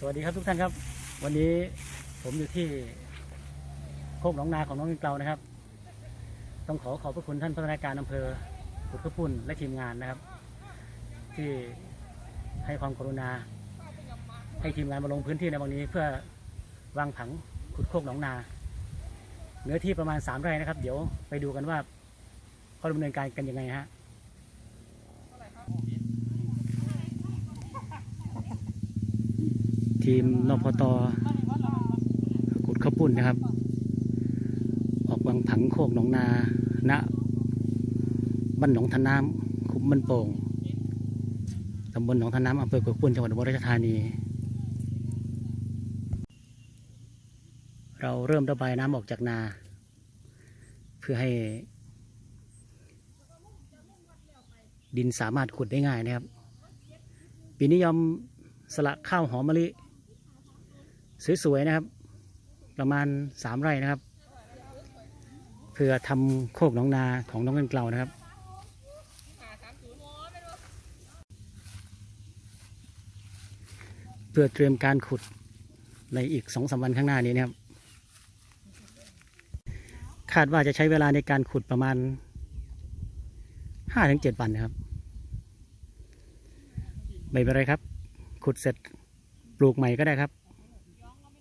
สวัสดีครับทุกท่านครับ วันนี้ผมอยู่ที่โคกหนองนาของน้องเกลานะครับ ต้องขอขอบพระคุณท่านพัฒนาการอำเภอขุดกระปุ่นและทีมงานนะครับ ที่ให้ความกรุณา ให้ทีมงานมาลงพื้นที่ในวันนี้ เพื่อวางผังขุดโคกหนองนาเนื้อที่ประมาณสามไร่นะครับ เดี๋ยวไปดูกันว่าเขาดำเนินการกันยังไงฮะ ทีมนพตกุดข้าวปุ้นนะครับ ออกวางผังโคกหนองนาณบ้านหนองทนน้ำคุ้มบ้านโป่งตำบลหนองทนน้ำอำเภอกุดข้าวปุ้นจังหวัดอุบลราชธานี เราเริ่มระบายน้ำออกจากนา เพื่อให้ ดินสามารถขุดได้ง่ายนะครับปีนี้ยอมสละข้าวหอมมะลิ สวยๆนะครับ ประมาณสามไร่นะครับ เพื่อทำโคกหนองนาของน้องเงินเกลานะครับเพื่อเตรียมการขุดในอีกสองสามวันข้างหน้านี้นะครับ คาดว่าจะใช้เวลาในการขุดประมาณห้าถึงเจ็ดวันนะครับ ไม่เป็นไรครับ ขุดเสร็จปลูกใหม่ก็ได้ครับ